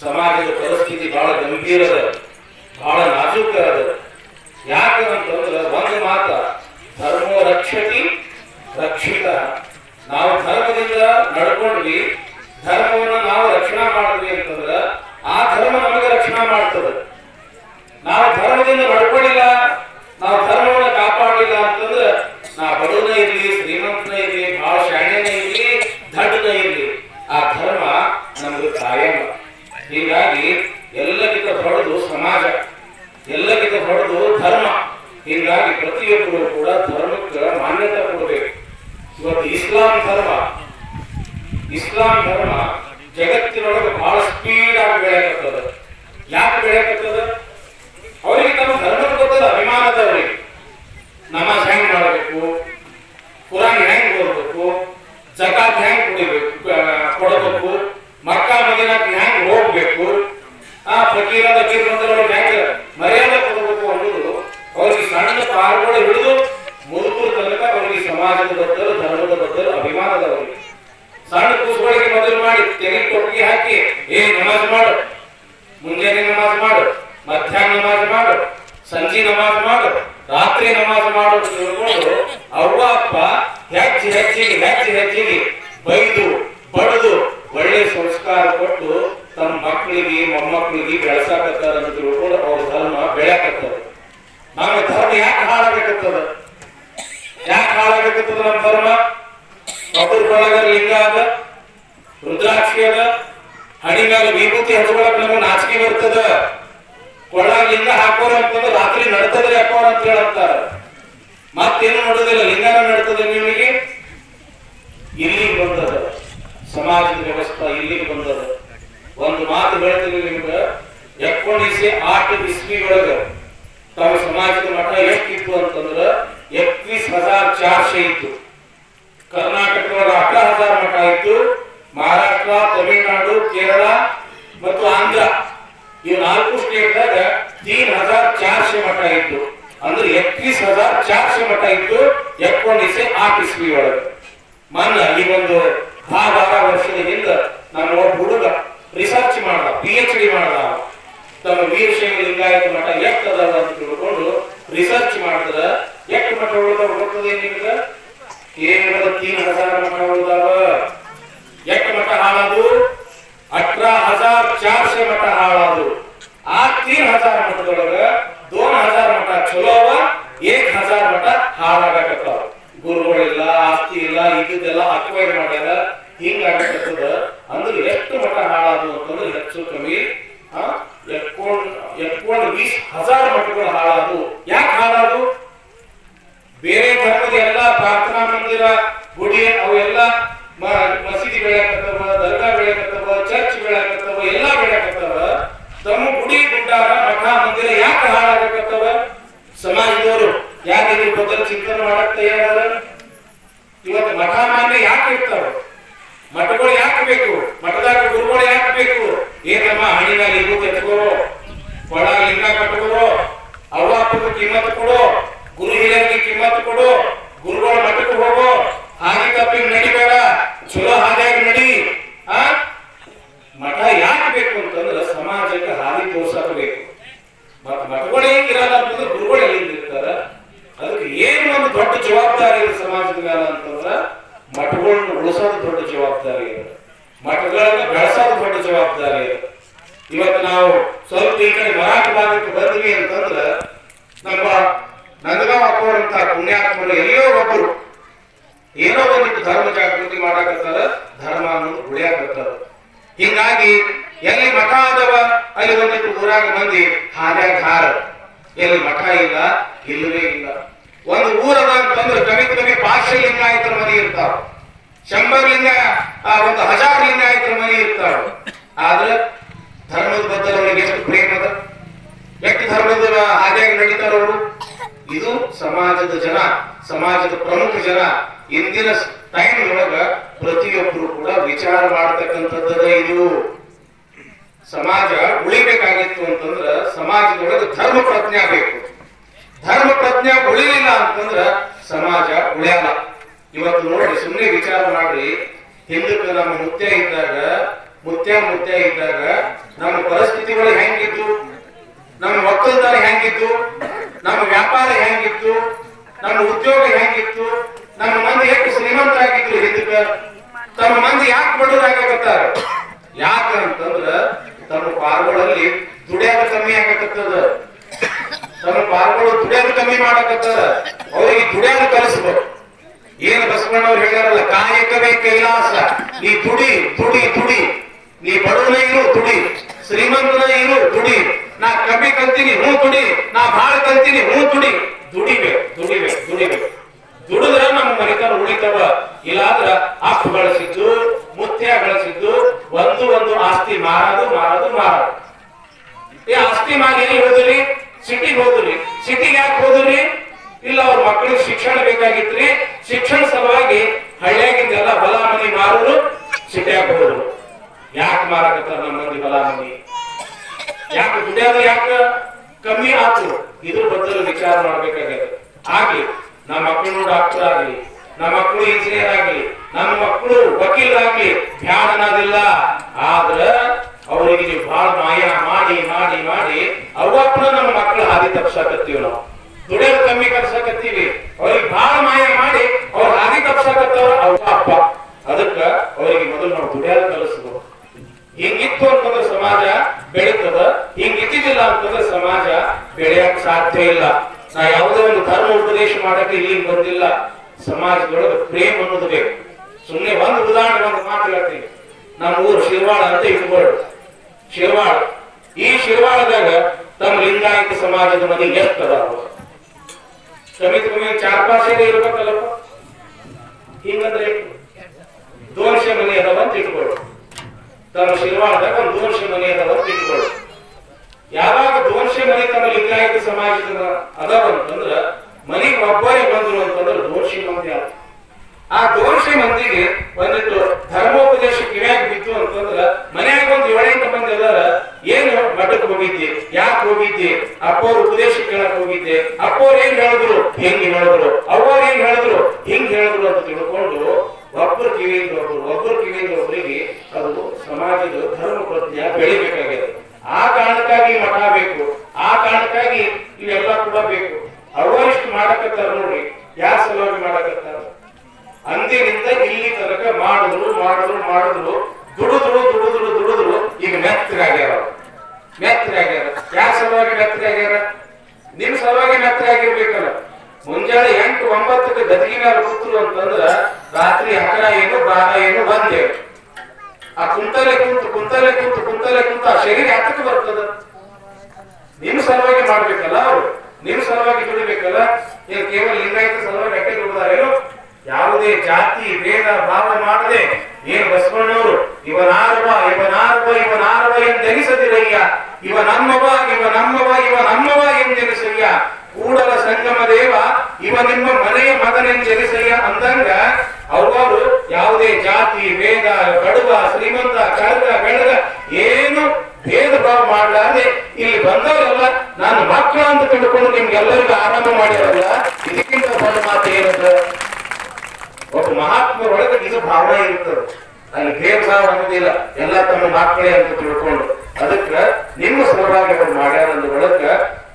ಸಮಾಜದ ಪರಿಸ್ಥಿತಿ ಬಹಳ ಗಂಭೀರ ಅದ. ಬಹಳ ನಾಜೂಕ ಅದ. ಯಾಕಂತಂದ್ರೆ ಒಂದು ಮಾತ, ಧರ್ಮೋ ರಕ್ಷತಿ, ರಕ್ಷಿತ. ನಾವು ಧರ್ಮದಿಂದ ನಡ್ಕೊಂಡ್ವಿ, ಧರ್ಮವನ್ನು ನಾವು ರಕ್ಷಣಾ ಮಾಡಿದ್ವಿ ಅಂತಂದ್ರೆ ಆ ಧರ್ಮ ನಮಗೆ ರಕ್ಷಣಾ ಮಾಡ್ತದೆ. ನಾವು ಧರ್ಮದಿಂದ ನಡ್ಕೊಂಡಿಲ್ಲ ನಾವು ಧರ್ಮವನ್ನು ಕಾಪಾಡಲಿಲ್ಲ ಅಂತಂದ್ರೆ ನಾ ಬಡವನ ಇರ್ಲಿ ಶ್ರೀಮಂತನ ಇರ್ಲಿ ಬಹಳ ಶಾಣೆನ ಇರ್ಲಿ ದಡ್ಡನ ಇರ್ಲಿ ಆ ಧರ್ಮ ನಮಗೆ ಕಾಯಲ್ಲ ಹೀಗಾಗಿ ಎಲ್ಲಕ್ಕಿಂತ ಹೊಡೆದು ಸಮಾಜ ಎಲ್ಲಕ್ಕಿಂತ ಹೊಡೆದು ಧರ್ಮ ಹೀಗಾಗಿ ಪ್ರತಿಯೊಬ್ಬರು ಕೂಡ ಧರ್ಮಕ್ಕೆ ಮಾನ್ಯತೆ ಕೊಡಬೇಕು ಇವತ್ತು ಇಸ್ಲಾಂ ಧರ್ಮ. ಇಸ್ಲಾಂ ಧರ್ಮ ಜಗತ್ತಿನೊಳಗೆ ಬಹಳ ಸ್ಪೀಡ್ ಆಗಿ ಬೆಳೆಯಕತ್ತದ ಯಾಕೆ ಬೆಳೆಯಕತ್ತದ ಅವರಿಗೆ ತಮ್ಮ ಧರ್ಮದ ಗೊತ್ತದ ಅಭಿಮಾನದ ಅವರಿಗೆ ನಮಾಜ್ ಹೆಂಗ್ ಮಾಡಬೇಕು? ಕುರಾನ್ ಹೆಂಗ್ ಓದಬೇಕು? ಜಕಾತ್ ಹೆಂಗ್ ಕುಡಿಬೇಕು? ಹೆಚ್ಚು ಹೆಚ್ಚಿಗೆ ಹೆಚ್ಚು ಹೆಚ್ಚಿಗೆ ಬೈದು, ಬಡದು ಒಳ್ಳೆ ಸಂಸ್ಕಾರ ಕೊಟ್ಟು ತಮ್ಮ ಮಕ್ಕಳಿಗೆ, ಮೊಮ್ಮಕ್ಕಳಿಗೆ ಬೆಳೆಸಾಕತ್ತಾರ ಅಂತ ತಿಳ್ಕೊಂಡು ಅವ್ರ ಧರ್ಮ ಬೆಳೆಯಕತ್ತದ. ನಮ್ಮ ಧರ್ಮ ಯಾಕೆ ಹಾಳಾಗಕತ್ತದ? ಯಾಕೆ ಹಾಳಾಗತ್ತದ ನಮ್ಮ ಧರ್ಮ? ಒಬ್ಬರ ಬಳಗ ಲಿಂಗ ಅದ, ರುದ್ರಾಕ್ಷಿ ಅದ, ಹಣಿ ಮೇಲೆ ವಿಭೂತಿ ಹಚ್ಕೊಳಕ್ ನಮ್ಗೆ ನಾಚಿಕೆ ಬರ್ತದ. ಕೊಳ್ಳಾಗ ಲಿಂಗ ಹಾಕೋರ ಅಂತಂದ್ರೆ ರಾತ್ರಿ ನಡ್ತದ್ರೆ ಯಾಕೋ ಅಂತ ಹೇಳಂತಾರ. ಮತ್ತೇನು ನೋಡೋದಿಲ್ಲ ಲಿಂಗನ ನಡ್ತದೆ ನಿಮಗೆ? ಇಲ್ಲಿ ಬಂದದ ಸಮಾಜದ ವ್ಯವಸ್ಥೆ ಇಲ್ಲಿಗೆ ಬಂದದ ಒಂದು ಮಾತು ಹೇಳ್ತೀನಿ ನಿಮ್ಗೆ. ಎಕ್ಕೊಂಡಿಸಿ ಆಟ ಇಸ್ವಿ ಒಳಗ ತಮ್ಮ ಸಮಾಜದ ಮಠ ಎಷ್ಟಿತ್ತು ಅಂತಂದ್ರ ಎಕ್ವಿಸ್ ಹಜಾರ್ ಚಾರ್ಶೆ ಇತ್ತು. ಕರ್ನಾಟಕ ಅಠ ಹಜಾರ್ ಮಠ ಇತ್ತು. ಮಹಾರಾಷ್ಟ್ರ, ತಮಿಳುನಾಡು, ಕೇರಳ ಮತ್ತು ಆಂಧ್ರ. ಈ ನಾಲ್ಕು ಸ್ಟೇಟ್ದಾಗ ತೀನ್ ಹಜಾರ್ ಚಾರ್ಶೆ ಮಠ ಇತ್ತು. ಅಂದ್ರೆ ಎಕ್ಕೀಸ್ ಹಜಾರ್ ಚಾಕ್ಷಿ ಮಠ ಇತ್ತು ಎಕ್ಕೊಂಡಿಸೆ ಆಟ್ ಇಸ್ವಿ ಒಳಗೆ. ಮೊನ್ನ ಈ ಒಂದು ಆರು ವರ್ಷದ ಹಿಂದ ನಾನು ಒಬ್ಬ ಹುಡುಗ ರಿಸರ್ಚ್ ಮಾಡ್ದ ಪಿ ಎಚ್ ಡಿ ಮಾಡ್ದ. ತಮ್ಮ ವೀರಶೈವ ಲಿಂಗಾಯತ ಮಠ ಎಷ್ಟ್ ಅಂತ ತಿಳ್ಕೊಂಡು ರಿಸರ್ಚ್ ಮಾಡಿದ್ರ ಎಕ್ ಮಠ ಉಳಿದಾವ ಗೊತ್ತದೆ ನಿಮ್ಗ? ಕೇವಲ ತೀನ್ ಹಜಾರ್ ಮಠ ಉಳಿದಾವ? ಎಕ್ ಮಠ ಹಾಳಾದು? ಅಠರ ಹಜಾರ್ ಚಾರ್ಶೆ ಮಠ ಹಾಳಾದು. ಆ ತೀನ್ ಹಜಾರ್ ಮಠದೊಳಗ ದೋನ್ ಹಜಾರ್ ಮಠ ಚಲೋ ಅವ ಏಕ್ ಹಜಾರ್ ಮಠ ಹಾಳಾಗಕತ್ತಾವ ಗುರುಗಳಿಲ್ಲ ಆಸ್ತಿ ಇಲ್ಲ ಇದ್ದೆಲ್ಲ ಅಕ್ವೈರ್ ಮಾಡ್ಯಾರ ಹಿಂಗ ಆಗಕತ್ತದ ಅಂದ್ರೆ ಎಷ್ಟು ಮಠ ಹಾಳಾದು ಅಂತಂದ್ರೆ ಹೆಚ್ಚು ಕಮ್ಮಿ ಆ, ಎಕ್ಕೊಂಡ್ ಎಕ್ಕೊಂಡ್ ವೀಸ್ ಹಜಾರ್ ಮಠಗಳು ಹಾಳಾದು ಯಾಕೆ ಹಾಳಾದು ಬೇರೆ ಧರ್ಮದ ಎಲ್ಲ ಪ್ರಾರ್ಥನಾ ಮಂದಿರ ಗುಡಿ ಅವೆಲ್ಲ ಮ- ಮಸೀದಿ ಬೆಳೆಯಕತ್ತವ ದರ್ಗಾ ಬೆಳೆಯಕತ್ತವ ಚರ್ಚ್ ಬೆಳೆಯಕತ್ತವ ಎಲ್ಲಾ ಬೆಳೆಯಕತ್ತವ ತಮ್ಮ ಗುಡಿ ಗುಡ್ಡಾರ ಮಠ ಮಂದಿರ ಯಾಕೆ ಹಾಳಾಗಕತ್ತವ ಸಮಾಜದವರು ಯಾಕೆ ಇದ್ರ ಬಗ್ಗೆ ಚಿಂತನೆ ಮಾಡಕ್ ತಯಾರಾದ ಇವತ್ತು ಮಠ ಮಾನ್ಯ ಯಾಕೆ ಇರ್ತಾವ ಮಠಗಳು ಯಾಕೆ ಬೇಕು ಮಠದಾಗ ಗುರುಗಳು ಯಾಕೆ ಬೇಕು ಏನಮ್ಮ ಹಣಿನ ಲಿಂಗು ತೆತ್ಕೋರು ಕೊಳ ಲಿಂಗ ಕಟ್ಕೋರು ಅವ್ವ ಅಪ್ಪಗೆ ಕಿಮ್ಮತ್ ಕೊಡು ಗುರು ಹಿರಿಯರಿಗೆ ಕಿಮ್ಮತ್ ಕೊಡು ಗುರುಗಳ ಮಠಕ್ಕೆ ಹೋಗು ಹಾಗೆ ತಪ್ಪಿ ನಡಿಬೇಡ ಚಲೋ ಹಾದಿಯಾಗಿ ನಡಿ ಆ ಮಠ ಯಾಕೆ ಬೇಕು ಅಂತಂದ್ರೆ ಸಮಾಜಕ್ಕೆ ಹಾದಿ ತೋರ್ಸಕ್ ಬೇಕು ಮತ್ತ ಮಠಗಳು ಹೆಂಗಿರಲ್ಲ ಅಂತಂದ್ರೆ ಗುರುಗಳು ಎಲ್ಲಿಂದ ಇರ್ತಾರ ಅದಕ್ಕೆ ಏನು ಒಂದು ದೊಡ್ಡ ಜವಾಬ್ದಾರಿ ಇದೆ ಸಮಾಜದ ಮೇಲೆ ಅಂತಂದ್ರ ಮಠಗಳನ್ನ ಉಳಿಸೋದು ದೊಡ್ಡ ಜವಾಬ್ದಾರಿ ಇದೆ ಮಠಗಳನ್ನ ಬೆಳೆಸೋದು ದೊಡ್ಡ ಜವಾಬ್ದಾರಿ ಇದೆ ಇವತ್ತು ನಾವು ಸ್ವಲ್ಪ ಈ ಕಡೆ ಮರಾಠ ಭಾಗಕ್ಕೆ ಬಂದ್ವಿ ಅಂತಂದ್ರ ನಮ್ಮ ನಂದಗಾಂವ್ ಹಾಕೋರಂತ ಪುಣ್ಯಾತ್ಮರು ಎಲ್ಲೋ ಒಬ್ಬರು ಏನೋ ಒಂದಿಟ್ಟು ಧರ್ಮ ಜಾಗೃತಿ ಮಾಡಾಕತ್ತಾರ ಅನ್ನೋದು ಹಿಂಗಾಗಿ ಎಲ್ಲಿ ಮಠ ಅದವ ಅಲ್ಲಿ ಒಂದಿಟ್ಟು ಊರಾಗ ಮಂದಿ ಹಾದ್ಯಾಗ ಹಾರ. ಎಲ್ಲಿ ಮಠ ಇಲ್ಲ, ಇಲ್ಲವೇ ಇಲ್ಲ. ಒಂದು ಊರದ ಅಂತಂದ್ರೆ ಕಮ್ಮಿ ಕಮ್ಮಿ ಪಾರ್ಶ್ವ ಲಿಂಗಾಯತರ ಮನೆ ಇರ್ತಾವ. ಶಂಬರ್ ಲಿಂಗ ಒಂದು ಹಜಾರ್ ಲಿಂಗಾಯತರ ಮನೆ ಇರ್ತಾವ. ಆದ್ರೆ ಧರ್ಮದ ಬಗ್ಗೆ ಅವ್ರಿಗೆ ಎಷ್ಟು ಪ್ರೇಮ ಅದ? ಎಷ್ಟು ಧರ್ಮದ ಹಾದಿಯಾಗಿ ನಡೀತಾರವರು ಇದು ಸಮಾಜದ ಜನ, ಸಮಾಜದ ಪ್ರಮುಖ ಜನ. ಇಂದಿನ ಟೈಮ್ ಒಳಗ ಪ್ರತಿಯೊಬ್ಬರು ಕೂಡ ವಿಚಾರ ಮಾಡತಕ್ಕಂಥದ್ದದ ಇದು. ಸಮಾಜ ಉಳಿಬೇಕಾಗಿತ್ತು ಅಂತಂದ್ರ ಸಮಾಜದೊಳಗೆ ಧರ್ಮ ಪ್ರಜ್ಞೆ ಬೇಕು ಧರ್ಮ ಪ್ರಜ್ಞೆ ಉಳಿಲಿಲ್ಲ ಅಂತಂದ್ರ ಸಮಾಜ ಉಳಿಯಲ್ಲ ಇವತ್ತು ನೋಡಿ ಸುಮ್ಮನೆ ವಿಚಾರ ಮಾಡ್ರಿ. ಹಿಂದಕ್ಕೆ ನಮ್ಮ ಮುತ್ಯ ಇದ್ದಾಗ, ಮುತ್ಯ ಮುತ್ಯ ಇದ್ದಾಗ ನಮ್ಮ ಪರಿಸ್ಥಿತಿಗಳು ಹೆಂಗಿತ್ತು? ನಮ್ಮ ಒಕ್ಕಲ್ದಾರ ಹೆಂಗಿತ್ತು? ನಮ್ಮ ವ್ಯಾಪಾರ ಹೆಂಗಿತ್ತು? ನಮ್ಮ ಉದ್ಯೋಗ ಹೆಂಗಿತ್ತು? ನಮ್ಮ ಮಂದಿ ಶ್ರೀಮಂತರಾಗಿದ್ರು ಹಿಂದಕ್ಕ ತಮ್ಮ ಮಂದಿ ಯಾಕೆ ಬಡವರಾಗತ್ತಾರ ಯಾಕ ಅಂತಂದ್ರ ತಮ್ಮ ಪಾರ್ಗಳಲ್ಲಿ ದುಡಿಯಾಗ ಕಮ್ಮಿ ಆಗಕತ್ತದ. ತಮ್ಮ ಪಾರ್ಗಳು ದುಡಿಯಾಗ ಕಮ್ಮಿ ಮಾಡಕತ್ತಾರ. ಅವ್ರಿಗೆ ದುಡಿಯಾಗ ಕಲಿಸ್ಬೇಕು. ಏನು ಬಸವಣ್ಣವ್ರು ಹೇಳ್ಯಾರಲ್ಲ, ಕಾಯಕವೇ ಕೈಲಾಸ. ನೀ ದುಡಿ ದುಡಿ ದುಡಿ. ನೀ ಬಡವನ ಇರು, ದುಡಿ. ಶ್ರೀಮಂತನ ಇರು, ದುಡಿ. ನಾ ಕಮ್ಮಿ ಕಲ್ತೀನಿ, ಹೂ ದುಡಿ. ನಾ ಭಾಳ ಕಲ್ತೀನಿ, ಹೂ ದುಡಿ ದುಡಿಬೇಕು ದುಡಿಬೇಕು ದುಡಿಬೇಕು ದುಡಿದ್ರ ನಮ್ಮ ಮನೆತನ ಉಳಿತಾವ ಇಲ್ಲಾದ್ರ ಅಪ್ಪ ಗಳಿಸಿದ್ದು ಮುತ್ಯ ಗಳಿಸಿದ್ದು ಒಂದು ಒಂದು ಆಸ್ತಿ ಮಾರೋದು ಮಾರೋದು ಮಾರೋದು ಈ ಆಸ್ತಿ ಮಾಡಿ ಎಲ್ಲಿ ಹೋದ್ರಿ ಸಿಟಿಗೆ ಹೋದ್ರಿ ಸಿಟಿಗೆ ಯಾಕೆ ಹೋದ್ರಿ ಇಲ್ಲ ಅವ್ರ ಮಕ್ಕಳಿಗೆ ಶಿಕ್ಷಣ ಬೇಕಾಗಿತ್ರಿ ಶಿಕ್ಷಣ ಸಲುವಾಗಿ ಹಳ್ಳಿಯಾಗಿದ್ದೆಲ್ಲ ಹೊಲ ಮನಿ ಮಾರೋರು ಸಿಟಿಯಾಗ ಹೋದ್ರು ಯಾಕೆ ಮಾರಾಕತ್ತಾರ ನಮ್ಮ ಮಂದಿ ಹೊಲ ಮನಿ ಯಾಕೆ ದುಡಿಯೋದು ಯಾಕೆ ಕಮ್ಮಿ ಆತು. ಇದ್ರ ಬದಲು ವಿಚಾರ ಮಾಡ್ಬೇಕಾಗ್ಯದ. ಹಾಗೆ ನಮ್ಮ ಮಕ್ಕಳು ಡಾಕ್ಟರ್ ಆಗ್ಲಿ ನಮ್ಮ ಮಕ್ಕಳು ಇಂಜಿನಿಯರ್ ಆಗ್ಲಿ ನಮ್ಮ ಮಕ್ಕಳು ವಕೀಲರಾಗ್ಲಿ ಧ್ಯಾನ ಅನ್ನೋದಿಲ್ಲ ಆದ್ರ ಅವರಿಗೆ ನೀವು ಬಹಳ ಮಾಯ ಮಾಡಿ ಮಾಡಿ ಮಾಡಿ ಅವಪ್ಪನ ನಮ್ಮ ಮಕ್ಕಳು ಹಾದಿ ತಪ್ಸಕತ್ತೀವಿ ನಾವು. ದುಡಿಯೋದು ಕಮ್ಮಿ ಕಲ್ಸಕತ್ತೀವಿ ಅವ್ರಿಗೆ ಬಹಳ ಮಾಯ ಮಾಡಿ ಅವ್ರ ಹಾದಿ ತಪ್ಸಕತ್ತವ್ರ ಅವ್ರ ಅಪ್ಪ. ಅದಕ್ಕ ಅವರಿಗೆ ಮೊದಲು ನಾವು ದುಡಿಯೋದು ಕಲಿಸ್ಬೇಕು. ಹಿಂಗಿತ್ತು ಅಂತಂದ್ರೆ ಸಮಾಜ ಬೆಳೀತದ ಹಿಂಗಿದ್ದಿಲ್ಲ ಅಂತಂದ್ರೆ ಸಮಾಜ ಬೆಳೆಯಕ್ ಸಾಧ್ಯ ಇಲ್ಲ. ನಾ ಯಾವುದೇ ಒಂದು ಧರ್ಮ ಉಪದೇಶ ಮಾಡಕ್ಕೆ ಇಲ್ಲಿ ಬಂದಿಲ್ಲ. ಸಮಾಜದೊಳಗೆ ಪ್ರೇಮ್ ಅನ್ನೋದು ಬೇಕು. ಸುಮ್ಮನೆ ಒಂದು ಉದಾಹರಣೆ ಒಂದು ಮಾತು ಹೇಳ್ತೀನಿ. ನಮ್ಮ ಊರು ಶಿರ್ವಾಳ ಅಂತ ಇಟ್ಕೊಳ್ಳು ಶಿರ್ವಾಳ. ಈ ಶಿರ್ವಾಳದಾಗ ತಮ್ಮ ಲಿಂಗಾಯತ ಸಮಾಜದ ಮನೆ ಎಷ್ಟದ? ಕಮಿತ್ ಕಮ್ಮಿ ಚಾರ್ ಪಾಸ್ ಇರ್ಬೇಕಲ್ಲಪ್ಪ. ಹಿಂಗಂದ್ರೆ ದೋಷ ಮನೆ ಅದಾವ ಅಂತ ಇಟ್ಕೊಳ್ಳು ತಮ್ಮ ಶಿರ್ವಾಳದಾಗ ಒಂದು ವರ್ಷ ಮನೆ ಅದಾವ ಅಂತ ಇಟ್ಕೊಳ್ಳು ಯಾವಾಗ ದೋಷ ಮನೆ ತಮ್ಮ ಲಿಂಗಾಯತ ಸಮಾಜದ ಅದಾವ ಅಂತಂದ್ರ ಮನೆಗೆ ಒಬ್ಬರೇ ಬಂದ್ರು ಅಂತಂದ್ರೆ ದೋಷಿ ಮಂದಿ ಆ ದೋಷಿ ಮಂದಿಗೆ ಒಂದಿಟ್ಟು ಧರ್ಮೋಪದೇಶ ಕಿವ್ಯಾಗ ಬಿತ್ತು ಅಂತಂದ್ರ ಮನ್ಯಾಗ ಒಂದ್ ಏಳೆಂಟು ಮಂದಿ ಅದಾರ, ಏನು ಮಠಕ್ಕೆ ಹೋಗಿದ್ದೆ, ಯಾಕೆ ಹೋಗಿದ್ದೆ, ಅಪ್ಪವ್ರ ಉಪದೇಶ ಕೇಳಕ್ ಹೋಗಿದ್ದೆ, ಅಪ್ಪವ್ರು ಏನ್ ಹೇಳಿದ್ರು? ಹೆಂಗ್ ಹೇಳಿದ್ರು? ಅವ್ರು ಏನ್ ಹೇಳಿದ್ರು? ಹಿಂಗ್ ಹೇಳಿದ್ರು ಅಂತ ತಿಳ್ಕೊಂಡು ಒಬ್ಬರು ಕಿವಿಯಿಂದ ಒಬ್ರು ಒಬ್ಬರು ಕಿವಿಯಿಂದ ಒಬ್ಬರಿಗೆ ಸಮಾಜದ ಧರ್ಮ ಪ್ರಜ್ಞೆ ಬೆಳಿಬೇಕಾಗಿದೆ. ಆ ಕಾರಣಕ್ಕಾಗಿ ಮಠ ಬೇಕು, ಆ ಕಾರಣಕ್ಕಾಗಿ ಇವೆಲ್ಲ ಕೂಡ ಬೇಕು. ಅವರಿಷ್ಟು ಮಾಡಕತ್ತಾರ ನೋಡ್ರಿ ಯಾರ ಸಲುವಾಗಿ ಮಾಡಕತ್ತಾರ? ಅಂದಿನಿಂದ ಇಲ್ಲಿ ತನಕ ಮಾಡಿದ್ರು ಮಾಡಿದ್ರು ಮಾಡಿದ್ರು, ದುಡಿದ್ರು ದುಡಿದ್ರು ದುಡಿದ್ರು, ಈಗ ಮೆತ್ತಗಾಗ್ಯಾರ. ಆಗ್ಯಾರ ಯಾರ ಸಲುವಾಗಿ ಮೆತ್ತಗಾಗ್ಯಾರ ನಿಮ್ ಸಲುವಾಗಿ ಮೆತ್ತಗಾಗಿರ್ಬೇಕಲ್ಲ ಮುಂಜಾನೆ ಎಂಟು ಒಂಬತ್ತಕ್ಕೆ ಗದಗಿನ ಕೂತ್ರು ಅಂತಂದ್ರ ರಾತ್ರಿ ಹಕರ ಏನು ಬಾರ ಏನು ಒಂದೇಳು ಆ ಕುಂತಲೆ ಕುಂತು ಕುಂತಲೆ ಕುಂತು ಕುಂತಲೆ ಕುಂತು ಆ ಶರೀರ ಹತ್ತಕ್ಕೆ ಬರ್ತದ? ನಿಮ್ ಸಲುವಾಗಿ ಮಾಡ್ಬೇಕಲ್ಲ ಅವ್ರು. ನಿಮ್ ಸಲುವಾಗಿ ದುಡಿಬೇಕಲ್ಲ? ಏನ್ ಕೇವಲ ಲಿಂಗಾಯತ ಸಲುವಾಗಿ ಅಟ್ಟೆ ದುಡಿದಾರೇನು ಯಾವುದೇ ಜಾತಿ, ಭೇದ, ಭಾವ ಮಾಡದೆ ಏನು ಬಸವಣ್ಣವರು ಇವನಾರವ ಇವನಾರವ ಇವನಾರವ ಎಂದೆನಿಸದಿರಯ್ಯ ಇವ ನಮ್ಮವ ಇವ ನಮ್ಮವ ಇವ ನಮ್ಮವ ಎಂದೆನಿಸಯ್ಯ ಕೂಡಲ ಸಂಗಮ ದೇವ ಇವ ನಿಮ್ಮ ಮನೆಯ ಮಗನೆಂದೆನಿಸಯ್ಯ ಅಂದಂಗ ಅವರು ಯಾವುದೇ ಜಾತಿ, ಭೇದ ಬಡವ ಶ್ರೀಮಂತ, ಕರ್ಗ, ಬೆಳಗ ಏನು ಭೇದ ಭಾವ ಮಾಡಲಾರದೆ ಇಲ್ಲಿ ಬಂದವರೆಲ್ಲ, ನಾನು ಮಕ್ಕಳ ಅಂತ ತಿಳ್ಕೊಂಡು ನಿಮ್ಗೆಲ್ಲರಿಗೂ ಆರಂಭ ಮಾಡಿರಲ್ಲ ಇದಕ್ಕಿಂತ ದೊಡ್ಡ ಮಾತು ಏನದ ಒಬ್ಬ ಮಹಾತ್ಮರೊಳಗೆ ಇದು ಭಾವನೆ ಇರ್ತದೆ. ಅಲ್ಲಿ ಭೇದಭಾವ ಅನ್ನೋದಿಲ್ಲ. ಎಲ್ಲ ತಮ್ಮ ಮಕ್ಕಳೇ ಅಂತ ತಿಳ್ಕೊಂಡು ಅದಕ್ಕ ನಿಮ್ಮ ಸಲುವಾಗಿ ಅವರು ಮಾಡ್ಯಾರ ಅಂದ ಒಳಗ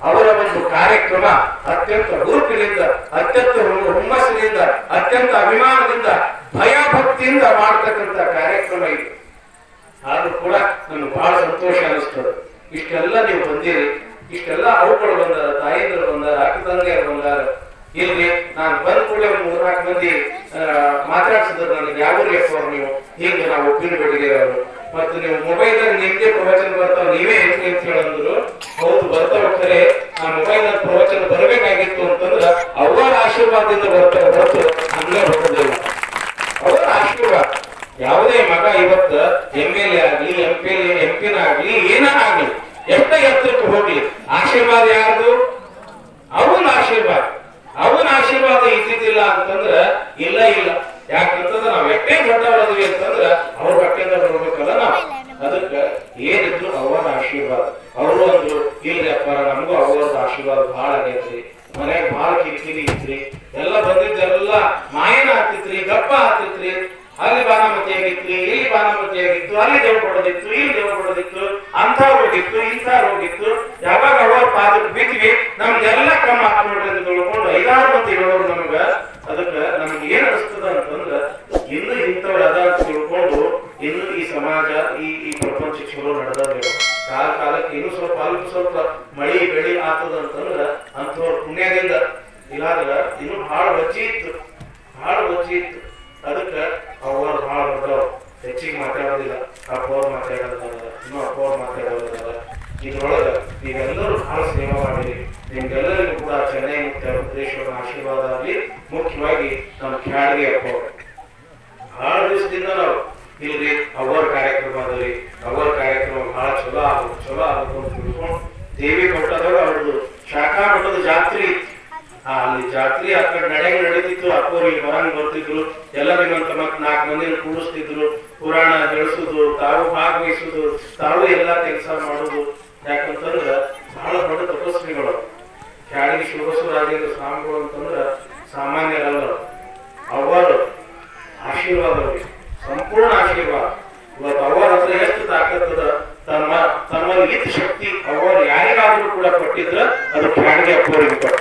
ಅವರ ಒಂದು ಕಾರ್ಯಕ್ರಮ ಅತ್ಯಂತ ಹುರುಪಿನಿಂದ, ಅತ್ಯಂತ ಹುಮ್ಮಸ್ಸಿನಿಂದ, ಅತ್ಯಂತ ಅಭಿಮಾನದಿಂದ ಭಯ ಭಕ್ತಿಯಿಂದ ಮಾಡ್ತಕ್ಕಂಥ ಕಾರ್ಯಕ್ರಮ ಇದು. ಆದ್ರೂ ಕೂಡ ನನಗೆ ಬಹಳ ಸಂತೋಷ ಅನಿಸ್ತದೆ. ಇಷ್ಟೆಲ್ಲ ನೀವು ಬಂದಿರಿ, ಇಷ್ಟೆಲ್ಲ ಅವುಗಳು ಬಂದಾರ, ತಾಯಿಂದರು ಬಂದಾರ, ಅಕ್ಕ ತಂಗಿಯರು ಬಂದಾರ. ಇಲ್ಲಿ ನಾನು ಬಂದ ಕೂಡಲೇ ಒಂದು ಮೂರ್ನಾಲ್ಕು ಮಂದಿ ಮಾತಾಡ್ಸಿದ್ರು ನನಗೆ. ಯಾವ ರೇಪವ್ರು ನೀವು? ಹೀಗೆ ನಾವು ಒಪ್ಪಿನ ಮತ್ತು ನೀವು ಮೊಬೈಲ್ ನಿಮ್ದೇ ಪ್ರವಚನ ಬರ್ತಾವ, ನೀವೇ ಹೇಳ್ತೀನಿ ಅಂತ ಹೇಳಂದ್ರು. ಹೌದು ಬರ್ತಾ ಹೋಗ್ತಾರೆ ಆ ಮೊಬೈಲ್ ಇಲ್ಲಪ್ಪ ನಮಗೂ ಅವ್ರದ ಆಶೀರ್ವಾದ ಬಹಳ ಆಗೈತ್ರಿ. ಮನ್ಯಾಗ ಬಹಳ ಕಿರಿಕಿರಿ ಇತ್ರಿ. ಎಲ್ಲ ಬಂದಿದ್ದೆಲ್ಲ ಮಾಯನ ಹಾಕ್ತಿತ್ರಿ ಗಪ್ಪ ಹಾಕ್ತಿತ್ರಿ ಅಲ್ಲಿ ಬಾನಾಮತಿ ಆಗಿತ್ರಿ, ಇಲ್ಲಿ ಬಾನಾಮತಿ ಆಗಿತ್ತು, ಅಲ್ಲಿ ದೇವ್ ಕೊಡೋದಿತ್ತು, ಇಲ್ಲಿ ದೇವ್ ಕೊಡೋದಿತ್ತು ಅಂತ ಹೋಗಿತ್ತು ಇಂಥ ಹೋಗಿತ್ತು ಯಾವಾಗ ಅವರ ಪಾದ ಬಿದ್ವಿ ನಮ್ಗೆಲ್ಲ ಕ್ರಮ ಹಾಕೊಂಡ್ರಿ ಅಂತ ತಿಳ್ಕೊಂಡು ಐದಾರು ಮಂದಿ ಹೇಳೋರು ನಮ್ಗ, ಅದಕ್ಕ ನಮ್ಗೆ ಏನ್ ಅನಿಸ್ತದ ಅಂತಂದ್ರ, ಇನ್ನು ಇಂಥವ್ರ ಅದ ತಿಳ್ಕೊಂಡು ಇನ್ನು ಈ ಸಮಾಜ, ಈ ಈ ಪ್ರಪಂಚ ಚಲೋ ನಡೆದ ಕಾಲ ಕಾಲಕ್ಕೆ ಇನ್ನು ಸ್ವಲ್ಪ ಅಲ್ಪ ಸ್ವಲ್ಪ ಮಳಿ ಬೆಳಿ ಆತದ ಅಂತಂದ್ರ ಅಂಥವ್ರ ಪುಣ್ಯದಿಂದ ಇಲ್ಲಾಂದ್ರ ಇನ್ನು ಭಾಳ ವಜ್ಜಿ ಇತ್ತು. ಭಾಳ ವಜ್ಜಿ ಇತ್ತು. ಅದಕ್ಕ ಅವ್ರ ಬಹಳ ದೊಡ್ಡವ್ರು. ಹೆಚ್ಚಿಗೆ ಮಾತಾಡೋದಿಲ್ಲ. ಅಪ್ಪವ್ರು ಮಾತಾಡೋದಲ್ಲ. ಇನ್ನೂ ಅಪ್ಪವ್ರು ಮಾತಾಡೋದಲ್ಲ. ಇದ್ರೊಳಗ ನೀವೆಲ್ಲರೂ ಭಾಳ ಸೇವೆ ಮಾಡಿರಿ. ನಿಮ್ಗೆಲ್ಲರಿಗೂ ಕೂಡ ಚೆನ್ನೈ ಮುಕ್ತ ಉದ್ದೇಶವರ ಆಶೀರ್ವಾದ ಆಗಲಿ. ಮುಖ್ಯವಾಗಿ ನಮ್ಮ ಖ್ಯಾಡಿಗೆ ಅಪ್ಪವ್ರು. ಬಹಳ ದಿವಸದಿಂದ ನಾವು ಇಲ್ರಿ, ಅವರ ಕಾರ್ಯಕ್ರಮ ಅದರಿ ಅವರ ಕಾರ್ಯಕ್ರಮ ಬಹಳ ಚಲೋ ಆಗ್ಬೇಕು ಚಲೋ ಆಗ್ಬೇಕು ಅಂತ ತಿಳ್ಕೊಂಡು ದೇವಿ ಕೊಟ್ಟದಾಗ ಅವ್ರದ್ದು ಶಾಖಾ ಮಠದ ಜಾತ್ರೆ ಇತ್ತು. ಆ, ಅಲ್ಲಿ ಜಾತ್ರೆ ಆ ಕಡೆ ನಡೆಯಂಗ್ ನಡೀತಿತ್ತು ಅಪ್ಪವ್ರು ಇಲ್ಲಿ ಬರಂಗ್ ಬರ್ತಿದ್ರು ಎಲ್ಲ ನಿಮ್ಮಂತ ಮತ್ ನಾಲ್ಕು ಮಂದಿನ ಕೂಡಿಸ್ತಿದ್ರು ಪುರಾಣ ಬೆಳೆಸುದು ತಾವು ಭಾಗವಹಿಸುದು ತಾವು ಎಲ್ಲಾ ಕೆಲಸ ಮಾಡುದು ಯಾಕಂತಂದ್ರ ಬಹಳ ದೊಡ್ಡ ತಪಸ್ವಿಗಳು ಕ್ಯಾಡಗಿ ಶಿವಬಸವರಾಜೇಂದ್ರ ಸ್ವಾಮಿಗಳು ಅಂತಂದ್ರ ಸಾಮಾನ್ಯರಲ್ಲ ಅವರು ಆಶೀರ್ವಾದ ಅವ್ರಿಗೆ. ಸಂಪೂರ್ಣ ಆಶೀರ್ವಾದ. ಇವತ್ತು ಅವರ ಹತ್ರ ಎಷ್ಟು ತಾಕತ್ತದ ತಮ್ಮ ತಮ್ಮಲ್ಲಿ ಇದ್ದ ಶಕ್ತಿ ಅವರು ಯಾರಿಗಾದ್ರೂ ಕೂಡ ಕೊಟ್ಟಿದ್ರ ಅದು ಕ್ಯಾಡಗಿ ಅಪ್ಪವರಿಗೆ ಕೊಟ್ಟ.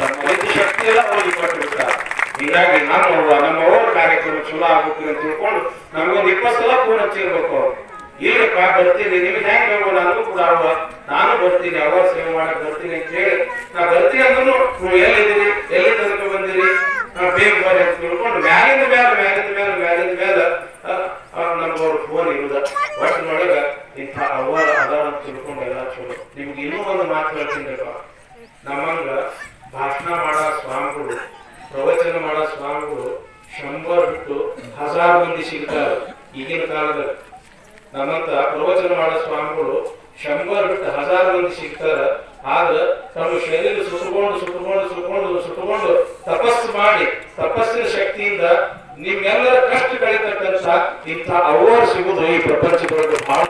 ತಮ್ಮ ಇದ್ದ ಶಕ್ತಿ ಎಲ್ಲ ಅವರಿಗೆ ಕೊಟ್ಟಿರ್ತಾರೆ ಹೀಗಾಗಿ ನಮ್ಮವ್ವ ನಮ್ಮವ್ರ ಕಾರ್ಯಕ್ರಮ ಚಲೋ ಆಗುತ್ತೆ ಅಂತ ತಿಳ್ಕೊಂಡು ನಮ್ಗೊಂದು ಇಪ್ಪತ್ತು ಸಲ ಫೋನ್ ಹಚ್ಚಿರ್ಬೇಕು. ಅವ್ರು ಇಲ್ಲಪ್ಪ, ಬರ್ತೀನಿ. ನಿಮ್ಗೆ ಹೆಂಗ್ ನನಗೂ ಕೂಡ ಅವ್ವ, ನಾನು ಬರ್ತೀನಿ. ಅವರ ಸೇವೆ ಮಾಡಕ್ ಬರ್ತೀನಿ ಅಂತ ಹೇಳಿ ನಾ ಬರ್ತೀನಿ ಅಂದ್ರೂ ನೀವು ಎಲ್ಲಿದ್ದೀರಿ? ಎಲ್ಲಿ ತನಕ ಬಂದಿರಿ ಬೇಗ ಬರ್ರಿ ಅಂತ ತಿಳ್ಕೊಂಡು ಮ್ಯಾಲಿಂದ ಮ್ಯಾಲ ಮ್ಯಾಲ ಮ್ಯಾಲಿಂದ ಮ್ಯಾಲ ನಮ್ಗವ್ರ ಫೋನ್ ಇರುದ ಒಟ್ಟಿನೊಳಗ ಇಂಥ ಅವರ ಅದಾರ ಅಂತ ತಿಳ್ಕೊಂಡು ಎಲ್ಲ ಚಲೋ ನಿಮ್ಗೆ ಇನ್ನೂ ಒಂದು ಮಾತು ಹೇಳ್ತೀನಿಪ್ಪ ನಮ್ಮಂಗ ಭಾಷಣ ಮಾಡೋ ಸ್ವಾಮಿಗಳು ಪ್ರವಚನ ಮಾಡೋ ಸ್ವಾಮಿಗಳು ಶಂಬರ್ ಬಿಟ್ಟು ಹಜಾರ್ ಮಂದಿ ಸಿಗ್ತಾರೆ ಈಗಿನ ಕಾಲದಲ್ಲಿ ನಮ್ಮಂತ ಪ್ರವಚನ ಮಾಡೋ ಸ್ವಾಮಿಗಳು ಶಂಬರ್ ಬಿಟ್ಟು ಹಜಾರ್ ಮಂದಿ ಸಿಗ್ತಾರ ಆದ್ರ ತಮ್ಮ ಶರೀರ ಸುತ್ತಕೊಂಡು ಸುತ್ತಕೊಂಡು ಸುತ್ತಕೊಂಡು ಸುತ್ತಕೊಂಡು ತಪಸ್ಸು ಮಾಡಿ, ತಪಸ್ಸಿನ ಶಕ್ತಿಯಿಂದ ನಿಮ್ಮೆಲ್ಲರ ಕಷ್ಟ ಕಳಿತಕ್ಕಂತ ಇಂಥ ಅವಾರ್ಡ್ ಸಿಗುವುದು ಈ ಪ್ರಪಂಚದೊಳಗೆ ಬಹಳ.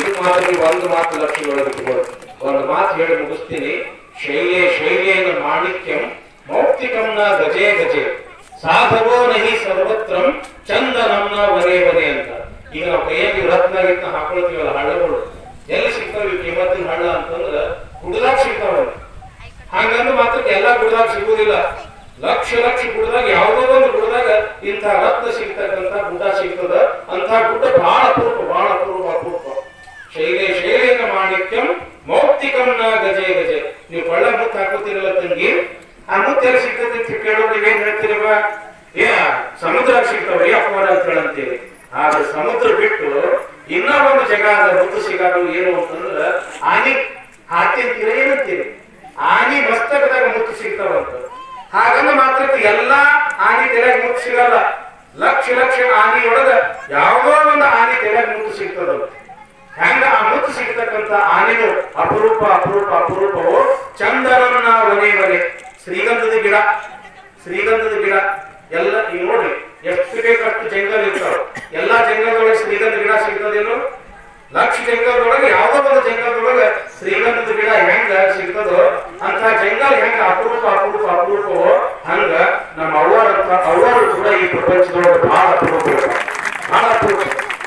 ಇದು ಮಾತ್ರ ಒಂದು ಮಾತು ಲಕ್ಷ್ಯದೊಳಗೆ ಇಟ್ಕೊಳ್ಳಿ. ಒಂದು ಮಾತು ಹೇಳಿ ಮುಗಿಸ್ತೀನಿ. ಶೈಲೇ, ಶೈಲೇನ ಮಾಣಿಕ್ಯಂ, ಮೌಕ್ತಿಕಂನ ಗಜೆ ಗಜೆ. ಸಾಧವೋ ನಹಿ ಚಂದ ಚಂದನಂನ ವರೇ ವರೆ ಅಂತ. ಈಗ ನಾವು ಕೈಯಲ್ಲಿ ರತ್ನ ಗಿತ್ನ ಹಾಕೊಳ್ತೀವಲ್ಲ ಹಳ್ಳಗಳು. ಎಲ್ಲಿ ಸಿಗ್ತಾವೆ ಕಿಮ್ಮತ್ತಿನ ಹಳ್ಳ ಅಂತಂದ್ರೆ ಹುಡುಗಾಕ್ ಸಿಗ್ತಾವ ಹಂಗಂದ್ರೆ ಎಲ್ಲ ಗುಡ್ದಾಗ ಸಿಗುವುದಿಲ್ಲ. ಲಕ್ಷ ಲಕ್ಷ ಗುಡದಾಗ ಯಾವುದೋ ಒಂದು ಗುಡದಾಗ ಇಂಥ ರತ್ನ ಸಿಗ್ತಕ್ಕಂತ ಗುಡ್ಡ ಸಿಗ್ತದ. ಅಂತ ಗುಡ್ಡ ಬಹಳ ಅಪರೂಪ ಬಹಳ ಅಪರೂಪ ಅಪರೂಪ. ಶೈಲೇ ಶೈಲೇನ ಮಾಣಿಕ್ಯಂ ಮೌಕ್ತಿಕಂನ ಗಜೆ ಗಜೆ. ನೀವು ಕೊಳ್ಳ ಮುತ್ತ ಹಾಕೋತಿರಲ್ಲ ತಂಗಿ? ಆ ಮುತ್ತು ಸಿಗ್ತದೆ ಅಂತ ಕೇಳೋರು, ನೀವೇನ್ ಹೇಳ್ತೀರವ ಏ, ಸಮುದ್ರ ಸಿಗ್ತಾವ್ರಿ ಅಪವಾದ ಅಂತ ಹೇಳಂತೀವಿ ಆದ್ರೆ ಸಮುದ್ರ ಬಿಟ್ಟು ಇನ್ನೊಂದು ಜಗ ಅದ ಮುತ್ತು ಏನು ಅಂತಂದ್ರ ಆನಿ ಹಾಕಿ ಅಂತೀರ ಏನಂತೀರಿ ಆನಿ ಮಸ್ತಕದಾಗ ಮುತ್ತು ಸಿಗ್ತಾವಂತ ಹಾಗಂದ ಮಾತ್ರ ಎಲ್ಲಾ ಆನಿ ತೆರೆಯಾಗ ಮುತ್ತು ಸಿಗಲ್ಲ ಲಕ್ಷ ಲಕ್ಷ ಆನಿಯೊಳಗ ಯಾವುದೋ ಒಂದು ಆನಿ ತೆರೆಯಾಗ ಮುತ್ತು ಸಿಗ್ತದ ಹೆಂಗ ಆ ಮುತ್ತು ಸಿಗ್ತಕ್ಕಂತ ಆನೆಗಳು ಅಪರೂಪ ಅಪರೂಪ ಅಪರೂಪವು ಚಂದನನ್ನ ಒನೆ ಒನೆ ಶ್ರೀಗಂಧದ ಗಿಡ ಶ್ರೀಗಂಧದ ಗಿಡ ಎಲ್ಲ ಈಗ ನೋಡ್ರಿ ಎಷ್ಟು ಬೇಕಷ್ಟು ಜಂಗಲ್ ಇರ್ತಾವ ಎಲ್ಲಾ ಜಂಗಲದೊಳಗೆ ಶ್ರೀಗಂಧ ಗಿಡ ಸಿಗ್ತದೇನು ಲಕ್ಷ ಜಂಗಲದೊಳಗೆ ಯಾವ್ದೋ ಒಂದು ಜಂಗಲದೊಳಗೆ ಶ್ರೀಗಂಧದ ಗಿಡ ಹೆಂಗ ಸಿಗ್ತದೋ ಜಂಗಲ್ ಹೆಂಗ ಅಪರೂಪ ಅಪರೂಪ ಅಪರೂಪ ಹಂಗ ನಮ್ಮ ಅವ್ವರ ಅವರು ಕೂಡ ಈ ಪ್ರಪಂಚದೊಳಗೆ ಬಹಳ ಅಪರೂಪ ಬಹಳ ಅಪರೂಪ.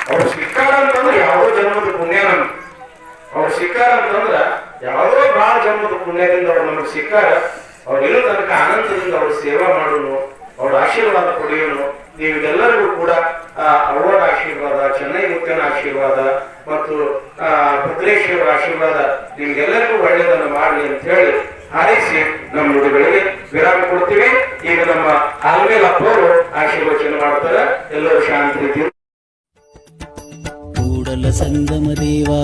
ಅವ್ರು ಸಿಕ್ಕಾರ ಅಂತಂದ್ರೆ ಯಾವುದೋ ಜನ್ಮದ ಪುಣ್ಯ ನಮ್ಗೆ. ಅವ್ರು ಸಿಕ್ಕಾರ ಅಂತಂದ್ರ ಯಾವುದೋ ಬಹಳ ಜನ್ಮದ ಪುಣ್ಯದಿಂದ ಅವ್ರು ನಮಗೆ ಸಿಕ್ಕಾರ. ಅವ್ರು ಇರೋ ತನಕ ಆನಂದದಿಂದ ಅವ್ರ ಸೇವಾ ಮಾಡೋನು, ಅವ್ರ ಆಶೀರ್ವಾದ ಪಡೆಯೋನು. ನೀವು ಕೂಡ ಅವರ ಆಶೀರ್ವಾದ, ಚೆನ್ನೈ ಮುಖ್ಯನ ಆಶೀರ್ವಾದ ಮತ್ತು ಭದ್ರೇಶ್ವರ ಆಶೀರ್ವಾದ ನಿಮ್ಗೆಲ್ಲರಿಗೂ ಒಳ್ಳೆಯದನ್ನು ಮಾಡಲಿ ಅಂತ ಹೇಳಿ ಹಾರೈಸಿ ನಮ್ಮ ನುಡಿಗಳಿಗೆ ವಿರಾಮ ಕೊಡ್ತೀವಿ. ಈಗ ನಮ್ಮ ಆಲ್ಮೇಲ್ ಅಪ್ಪವರು ಆಶೀರ್ವಚನ ಮಾಡ್ತಾರೆ. ಎಲ್ಲರೂ ಶಾಂತಿ ಕೂಡಲ ಸಂಗಮ ದೇವಾ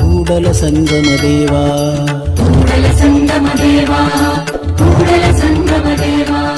ಕೂಡಲ ಸಂಗಮ ದೇವಾ. ಕೂಡಲ ಸಂಗಮ ದೇವಾ ಕೂಡಲ ಸಂಗಮ ದೇವ.